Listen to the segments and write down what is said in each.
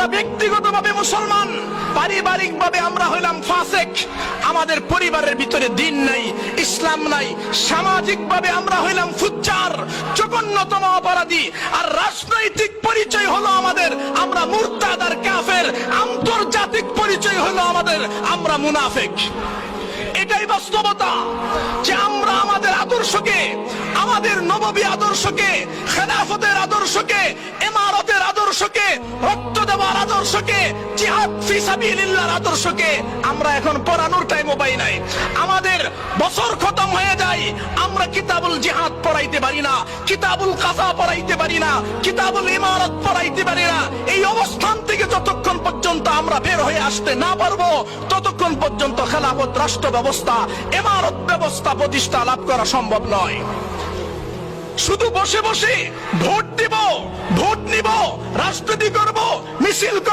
আমরা ব্যক্তিগতভাবে মুসলমান, পারিবারিকভাবে আমরা হইলাম ফাসেক। আমাদের পরিবারের ভিতরে দিন নাই, ইসলাম নাই, সামাজিকভাবে আমরা হইলাম ফুজ্জার জঘন্যতম অপরাধী। আর রাজনৈতিক পরিচয় হলো আমাদের, আমরা মুরতাদ আর কাফের। আন্তর্জাতিক পরিচয় হলো আমাদের, আমরা মুনাফেক। এটাই বাস্তবতা যে আমরা আমাদের আদর্শকে, আমাদের নববী আদর্শকে, খেলাফতের আদর্শকে ইমারতের আদর্শকে রক্ত দেওয়ার আদর্শকে, জিহাদ ফি সাবিলিল্লাহর আদর্শকে আমরা এখন পড়ানোর টাইমও পাই নাই। আমাদের বছর খতম হয়ে যায়, আমরা কিতাবুল জিহাদ পড়াইতে পারি না, কিতাবুল কাসা পড়াইতে পারি না, কিতাবুল ইমারত পড়াইতে পারি না। এই অবস্থান থেকে যতক্ষণ পর্যন্ত আমরা বের হয়ে আসতে না পারব, ততক্ষণ পর্যন্ত খেলাফত রাষ্ট্র ব্যবস্থা, ইমারত ব্যবস্থা প্রতিষ্ঠা লাভ করা সম্ভব নয়। শুধু বসে বসে ভোট দিব, ভোট নিব, রাজনীতি করব, মিছিল করব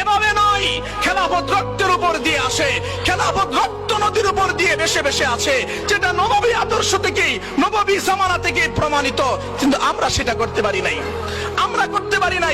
এভাবে নয় উপর দিয়ে আসে নদীর উপর দিয়ে বেশে যেটা নববী আদর্শ থেকেই জামানা প্রমাণিত। কিন্তু আমরা সেটা করতে পারি নাই। আমরা করতে পারি নাই।